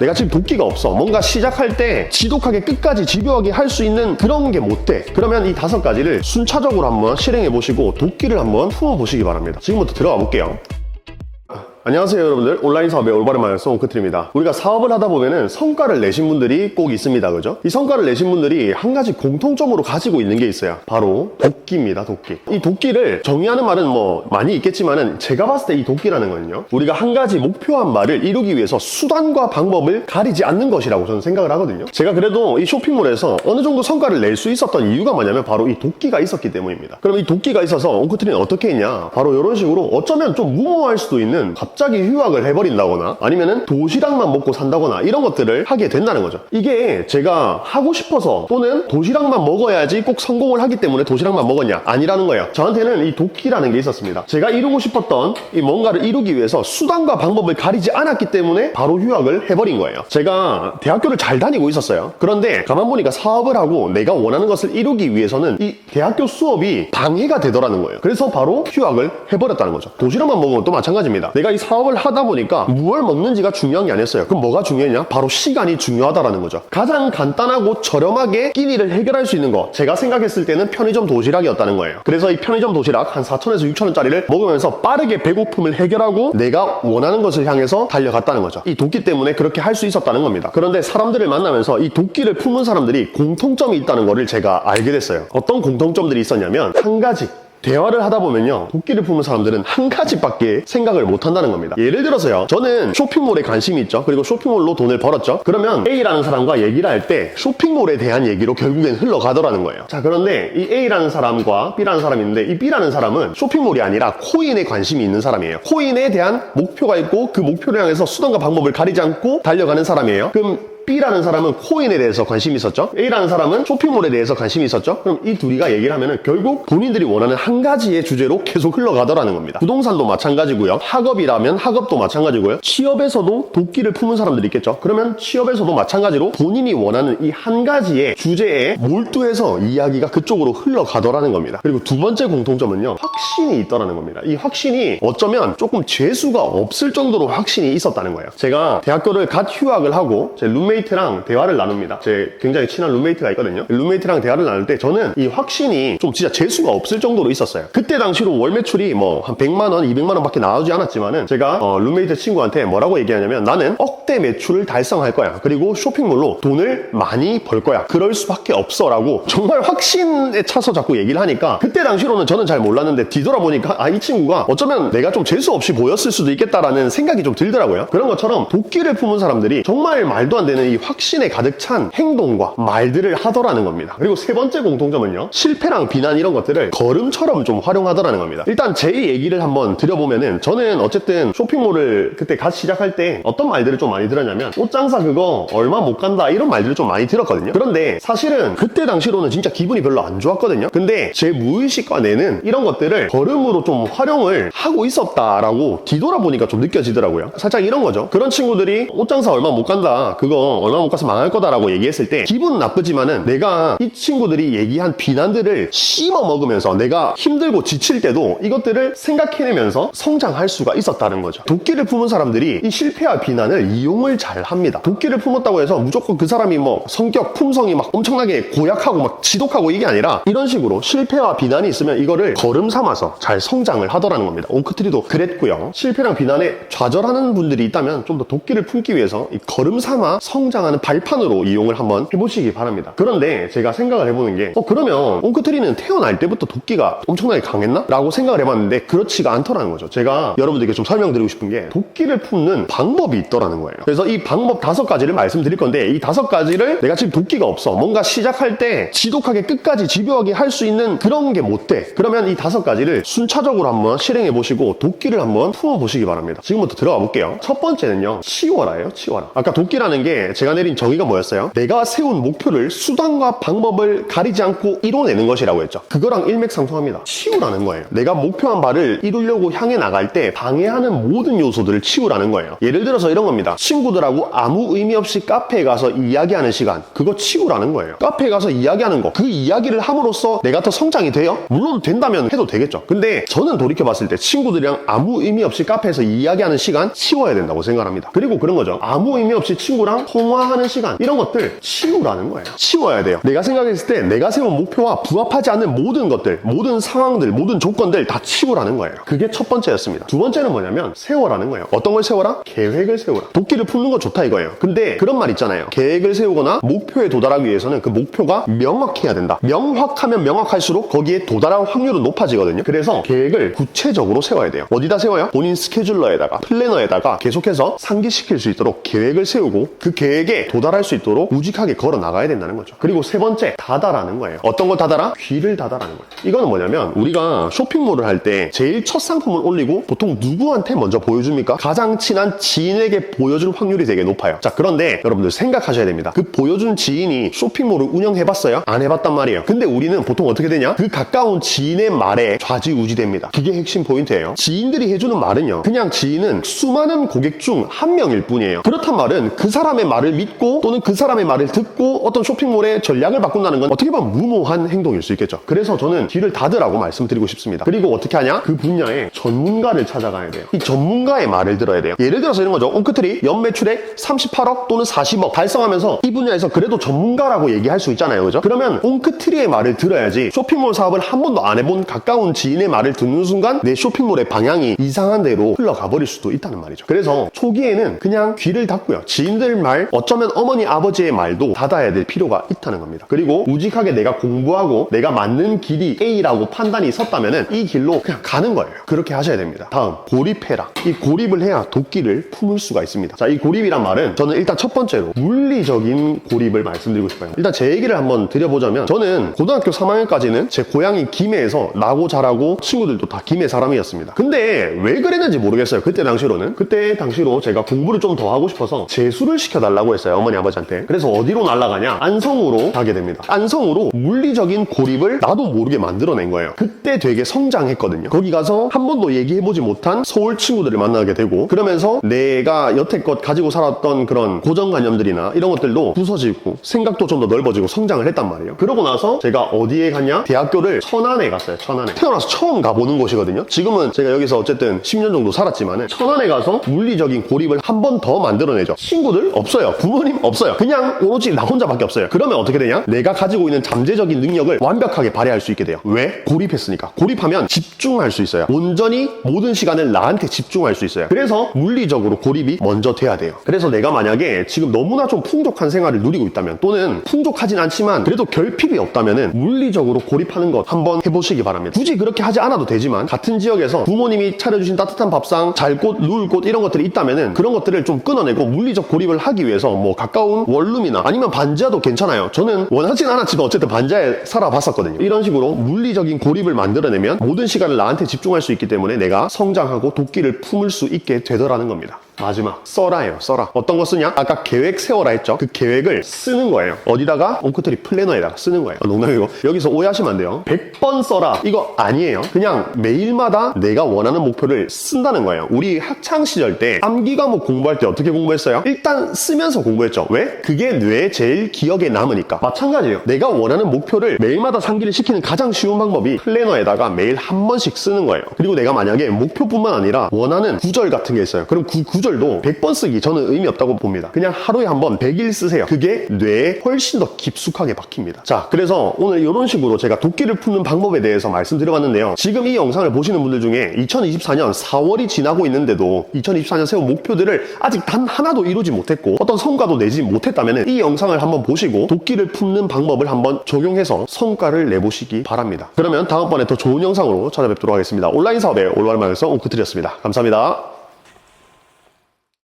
내가 지금 도끼가 없어. 뭔가 시작할 때 지독하게 끝까지 집요하게 할 수 있는 그런 게 못 돼. 그러면 이 다섯 가지를 순차적으로 한번 실행해 보시고 도끼를 한번 품어 보시기 바랍니다. 지금부터 들어가 볼게요. 안녕하세요 여러분들. 온라인 사업의 올바른 마을송 오크트입니다. 우리가 사업을 하다 보면은 성과를 내신 분들이 꼭 있습니다. 그죠? 이 성과를 내신 분들이 한 가지 공통점으로 가지고 있는 게 있어요. 바로 도끼입니다 도끼. 이 도끼를 정의하는 말은 뭐 많이 있겠지만은 제가 봤을 때 이 도끼라는 거는요. 우리가 한 가지 목표한 말을 이루기 위해서 수단과 방법을 가리지 않는 것이라고 저는 생각을 하거든요. 제가 그래도 이 쇼핑몰에서 어느 정도 성과를 낼 수 있었던 이유가 뭐냐면 바로 이 도끼가 있었기 때문입니다. 그럼 이 도끼가 있어서 온크트리는 어떻게 했냐? 바로 이런 식으로 어쩌면 좀 무모할 수도 있는 갑자기 휴학을 해버린다거나 아니면은 도시락만 먹고 산다거나 이런 것들을 하게 된다는 거죠. 이게 제가 하고 싶어서 또는 도시락만 먹어야지 꼭 성공을 하기 때문에 도시락만 먹었냐 아니라는 거예요. 저한테는 이 도끼라는 게 있었습니다. 제가 이루고 싶었던 이 뭔가를 이루기 위해서 수단과 방법을 가리지 않았기 때문에 바로 휴학을 해버린 거예요. 제가 대학교를 잘 다니고 있었어요. 그런데 가만 보니까 사업을 하고 내가 원하는 것을 이루기 위해서는 이 대학교 수업이 방해가 되더라는 거예요. 그래서 바로 휴학을 해버렸다는 거죠. 도시락만 먹으면 또 마찬가지입니다. 내가 이 사업을 하다 보니까 무엇을 먹는지가 중요한 게 아니었어요. 그럼 뭐가 중요했냐? 바로 시간이 중요하다라는 거죠. 가장 간단하고 저렴하게 끼니를 해결할 수 있는 거. 제가 생각했을 때는 편의점 도시락이었다는 거예요. 그래서 이 편의점 도시락 한 4천에서 6천원짜리를 먹으면서 빠르게 배고픔을 해결하고 내가 원하는 것을 향해서 달려갔다는 거죠. 이 도끼 때문에 그렇게 할 수 있었다는 겁니다. 그런데 사람들을 만나면서 이 도끼를 품은 사람들이 공통점이 있다는 거를 제가 알게 됐어요. 어떤 공통점들이 있었냐면 한 가지 대화를 하다 보면요 도끼를 품은 사람들은 한 가지밖에 생각을 못 한다는 겁니다. 예를 들어서요 저는 쇼핑몰에 관심이 있죠. 그리고 쇼핑몰로 돈을 벌었죠. 그러면 A라는 사람과 얘기를 할 때 쇼핑몰에 대한 얘기로 결국엔 흘러가더라는 거예요. 자 그런데 이 A라는 사람과 B라는 사람이 있는데 이 B라는 사람은 쇼핑몰이 아니라 코인에 관심이 있는 사람이에요. 코인에 대한 목표가 있고 그 목표를 향해서 수단과 방법을 가리지 않고 달려가는 사람이에요. 그럼 B라는 사람은 코인에 대해서 관심이 있었죠. A라는 사람은 쇼핑몰에 대해서 관심이 있었죠. 그럼 이 둘이가 얘기를 하면은 결국 본인들이 원하는 한 가지의 주제로 계속 흘러가더라는 겁니다. 부동산도 마찬가지고요. 학업이라면 학업도 마찬가지고요. 취업에서도 도끼를 품은 사람들이 있겠죠. 그러면 취업에서도 마찬가지로 본인이 원하는 이 한 가지의 주제에 몰두해서 이야기가 그쪽으로 흘러가더라는 겁니다. 그리고 두 번째 공통점은요. 확신이 있더라는 겁니다. 이 확신이 어쩌면 조금 재수가 없을 정도로 확신이 있었다는 거예요. 제가 대학교를 갓 휴학을 하고 제 룸메이 트랑 대화를 나눕니다. 제 굉장히 친한 룸메이트가 있거든요. 룸메이트랑 대화를 나눌 때 저는 이 확신이 좀 진짜 재수가 없을 정도로 있었어요. 그때 당시로 월 매출이 뭐 한 100만 원, 200만 원밖에 나오지 않았지만은 제가 어, 룸메이트 친구한테 뭐라고 얘기하냐면 나는 억대 매출을 달성할 거야. 그리고 쇼핑몰로 돈을 많이 벌 거야. 그럴 수밖에 없어라고 정말 확신에 차서 자꾸 얘기를 하니까 그때 당시로는 저는 잘 몰랐는데 뒤돌아보니까 아 이 친구가 어쩌면 내가 좀 재수 없이 보였을 수도 있겠다라는 생각이 좀 들더라고요. 그런 것처럼 도끼를 품은 사람들이 정말 말도 안 되는 이 확신에 가득 찬 행동과 말들을 하더라는 겁니다. 그리고 세 번째 공통점은요. 실패랑 비난 이런 것들을 걸음처럼 좀 활용하더라는 겁니다. 일단 제 얘기를 한번 드려보면은 저는 어쨌든 쇼핑몰을 그때 갓 시작할 때 어떤 말들을 좀 많이 들었냐면 옷장사 그거 얼마 못 간다 이런 말들을 좀 많이 들었거든요. 그런데 사실은 그때 당시로는 진짜 기분이 별로 안 좋았거든요. 근데 제 무의식과 뇌는 이런 것들을 걸음으로 좀 활용을 하고 있었다라고 뒤돌아보니까 좀 느껴지더라고요. 살짝 이런 거죠. 그런 친구들이 옷장사 얼마 못 간다. 그거 얼마 못 가서 망할 거다라고 얘기했을 때 기분 나쁘지만은 내가 이 친구들이 얘기한 비난들을 씹어 먹으면서 내가 힘들고 지칠 때도 이것들을 생각해내면서 성장할 수가 있었다는 거죠. 도끼를 품은 사람들이 이 실패와 비난을 이용을 잘 합니다. 도끼를 품었다고 해서 무조건 그 사람이 뭐 성격, 품성이 막 엄청나게 고약하고 막 지독하고 이게 아니라 이런 식으로 실패와 비난이 있으면 이거를 걸음 삼아서 잘 성장을 하더라는 겁니다. 옹크트리도 그랬고요. 실패랑 비난에 좌절하는 분들이 있다면 좀 더 도끼를 품기 위해서 이 걸음 삼아 성장하는 발판으로 이용을 한번 해보시기 바랍니다. 그런데 제가 생각을 해보는 게, 어, 그러면 옹크트리는 태어날 때부터 도끼가 엄청나게 강했나? 라고 생각을 해봤는데, 그렇지가 않더라는 거죠. 제가 여러분들에게 좀 설명드리고 싶은 게, 도끼를 품는 방법이 있더라는 거예요. 그래서 이 방법 다섯 가지를 말씀드릴 건데, 이 다섯 가지를 내가 지금 도끼가 없어. 뭔가 시작할 때 지독하게 끝까지 집요하게 할 수 있는 그런 게 못 돼. 그러면 이 다섯 가지를 순차적으로 한번 실행해 보시고, 도끼를 한번 품어 보시기 바랍니다. 지금부터 들어가 볼게요. 첫 번째는요, 치워라예요, 치워라. 아까 도끼라는 게때 제가 내린 정의가 뭐였어요? 내가 세운 목표를 수단과 방법을 가리지 않고 이뤄내는 것이라고 했죠. 그거랑 일맥상통합니다. 치우라는 거예요. 내가 목표한 바를 이루려고 향해 나갈 때 방해하는 모든 요소들을 치우라는 거예요. 예를 들어서 이런 겁니다. 친구들하고 아무 의미 없이 카페에 가서 이야기하는 시간, 그거 치우라는 거예요. 카페에 가서 이야기하는 거, 그 이야기를 함으로써 내가 더 성장이 돼요? 물론 된다면 해도 되겠죠. 근데 저는 돌이켜봤을 때 친구들이랑 아무 의미 없이 카페에서 이야기하는 시간 치워야 된다고 생각합니다. 그리고 그런 거죠. 아무 의미 없이 친구랑 통화하는 시간, 이런 것들 치우라는 거예요. 치워야 돼요. 내가 생각했을 때 내가 세운 목표와 부합하지 않는 모든 것들, 모든 상황들, 모든 조건들 다 치우라는 거예요. 그게 첫 번째였습니다. 두 번째는 뭐냐면 세워라는 거예요. 어떤 걸 세워라? 계획을 세워라. 도끼를 품는 거 좋다 이거예요. 근데 그런 말 있잖아요. 계획을 세우거나 목표에 도달하기 위해서는 그 목표가 명확해야 된다. 명확하면 명확할수록 거기에 도달할 확률은 높아지거든요. 그래서 계획을 구체적으로 세워야 돼요. 어디다 세워요? 본인 스케줄러에다가 플래너에다가 계속해서 상기시킬 수 있도록 계획을 세우고 그 계획 에 도달할 수 있도록 우직하게 걸어 나가야 된다는 거죠. 그리고 세 번째, 닫아라는 거예요. 어떤 걸 닫아라? 귀를 닫아라는 거예요. 이거는 뭐냐면 우리가 쇼핑몰을 할 때 제일 첫 상품을 올리고 보통 누구한테 먼저 보여줍니까? 가장 친한 지인에게 보여줄 확률이 되게 높아요. 자, 그런데 여러분들 생각하셔야 됩니다. 그 보여준 지인이 쇼핑몰을 운영해봤어요? 안 해봤단 말이에요. 근데 우리는 보통 어떻게 되냐? 그 가까운 지인의 말에 좌지우지됩니다. 그게 핵심 포인트예요. 지인들이 해주는 말은요. 그냥 지인은 수많은 고객 중 한 명일 뿐이에요. 그렇단 말은 그 사람의 말을 믿고 또는 그 사람의 말을 듣고 어떤 쇼핑몰의 전략을 바꾼다는 건 어떻게 보면 무모한 행동일 수 있겠죠. 그래서 저는 귀를 닫으라고 말씀드리고 싶습니다. 그리고 어떻게 하냐? 그 분야의 전문가를 찾아가야 돼요. 이 전문가의 말을 들어야 돼요. 예를 들어서 이런 거죠. 옹크트리 연매출액 38억 또는 40억 달성하면서 이 분야에서 그래도 전문가라고 얘기할 수 있잖아요. 그죠? 그러면 옹크트리의 말을 들어야지 쇼핑몰 사업을 한 번도 안 해본 가까운 지인의 말을 듣는 순간 내 쇼핑몰의 방향이 이상한 데로 흘러가 버릴 수도 있다는 말이죠. 그래서 초기에는 그냥 귀를 닫고요. 지인들 말, 어쩌면 어머니 아버지의 말도 닫아야 될 필요가 있다는 겁니다. 그리고 우직하게 내가 공부하고 내가 맞는 길이 A라고 판단이 섰다면은 이 길로 그냥 가는 거예요. 그렇게 하셔야 됩니다. 다음, 고립해라. 이 고립을 해야 도끼를 품을 수가 있습니다. 자, 이 고립이란 말은 저는 일단 첫 번째로 물리적인 고립을 말씀드리고 싶어요. 일단 제 얘기를 한번 드려보자면 저는 고등학교 3학년까지는 제 고향이 김해에서 나고 자라고 친구들도 다 김해 사람이었습니다. 근데 왜 그랬는지 모르겠어요. 그때 당시로는. 그때 당시로 제가 공부를 좀 더 하고 싶어서 재수를 시켜달라 고 했어요. 어머니 아버지한테. 그래서 어디로 날아가냐? 안성으로 가게 됩니다. 안성으로 물리적인 고립을 나도 모르게 만들어낸 거예요. 그때 되게 성장했거든요. 거기 가서 한 번도 얘기해보지 못한 서울 친구들을 만나게 되고 그러면서 내가 여태껏 가지고 살았던 그런 고정관념들이나 이런 것들도 부서지고 생각도 좀 더 넓어지고 성장을 했단 말이에요. 그러고 나서 제가 어디에 갔냐? 대학교를 천안에 갔어요. 천안에. 태어나서 처음 가보는 곳이거든요. 지금은 제가 여기서 어쨌든 10년 정도 살았지만은 천안에 가서 물리적인 고립을 한 번 더 만들어내죠. 친구들 없어요. 부모님 없어요. 그냥 오로지 나 혼자밖에 없어요. 그러면 어떻게 되냐? 내가 가지고 있는 잠재적인 능력을 완벽하게 발휘할 수 있게 돼요. 왜? 고립했으니까. 고립하면 집중할 수 있어요. 온전히 모든 시간을 나한테 집중할 수 있어요. 그래서 물리적으로 고립이 먼저 돼야 돼요. 그래서 내가 만약에 지금 너무나 좀 풍족한 생활을 누리고 있다면 또는 풍족하진 않지만 그래도 결핍이 없다면은 물리적으로 고립하는 것 한번 해보시기 바랍니다. 굳이 그렇게 하지 않아도 되지만 같은 지역에서 부모님이 차려주신 따뜻한 밥상, 잘 곳, 누울 곳 이런 것들이 있다면은 그런 것들을 좀 끊어내고 물리적 고립을 하기 위해 서 뭐 가까운 원룸이나 아니면 반지하도 괜찮아요. 저는 원하진 않았지만 어쨌든 반지하에 살아봤었거든요. 이런 식으로 물리적인 고립을 만들어내면 모든 시간을 나한테 집중할 수 있기 때문에 내가 성장하고 도끼를 품을 수 있게 되더라는 겁니다. 마지막 써라예요 써라. 어떤 거 쓰냐 아까 계획 세워라 했죠? 그 계획을 쓰는 거예요. 어디다가? 옹크트리 플래너에다가 쓰는 거예요. 어, 농담이고. 여기서 오해하시면 안 돼요. 100번 써라. 이거 아니에요. 그냥 매일마다 내가 원하는 목표를 쓴다는 거예요. 우리 학창 시절 때 암기 과목 공부할 때 어떻게 공부했어요? 일단 쓰면서 공부했죠. 왜? 그게 뇌에 제일 기억에 남으니까. 마찬가지예요. 내가 원하는 목표를 매일마다 상기를 시키는 가장 쉬운 방법이 플래너에다가 매일 한 번씩 쓰는 거예요. 그리고 내가 만약에 목표뿐만 아니라 원하는 구절 같은 게 있어요. 그럼 그 구절 구절도 100번 쓰기 저는 의미 없다고 봅니다. 그냥 하루에 한 번 100일 쓰세요. 그게 뇌에 훨씬 더 깊숙하게 박힙니다. 자, 그래서 오늘 이런 식으로 제가 도끼를 푸는 방법에 대해서 말씀드려봤는데요. 지금 이 영상을 보시는 분들 중에 2024년 4월이 지나고 있는데도 2024년 세운 목표들을 아직 단 하나도 이루지 못했고 어떤 성과도 내지 못했다면 이 영상을 한번 보시고 도끼를 품는 방법을 한번 적용해서 성과를 내보시기 바랍니다. 그러면 다음번에 더 좋은 영상으로 찾아뵙도록 하겠습니다. 온라인 사업의 올바른 방에서 옹크트리였습니다. 감사합니다.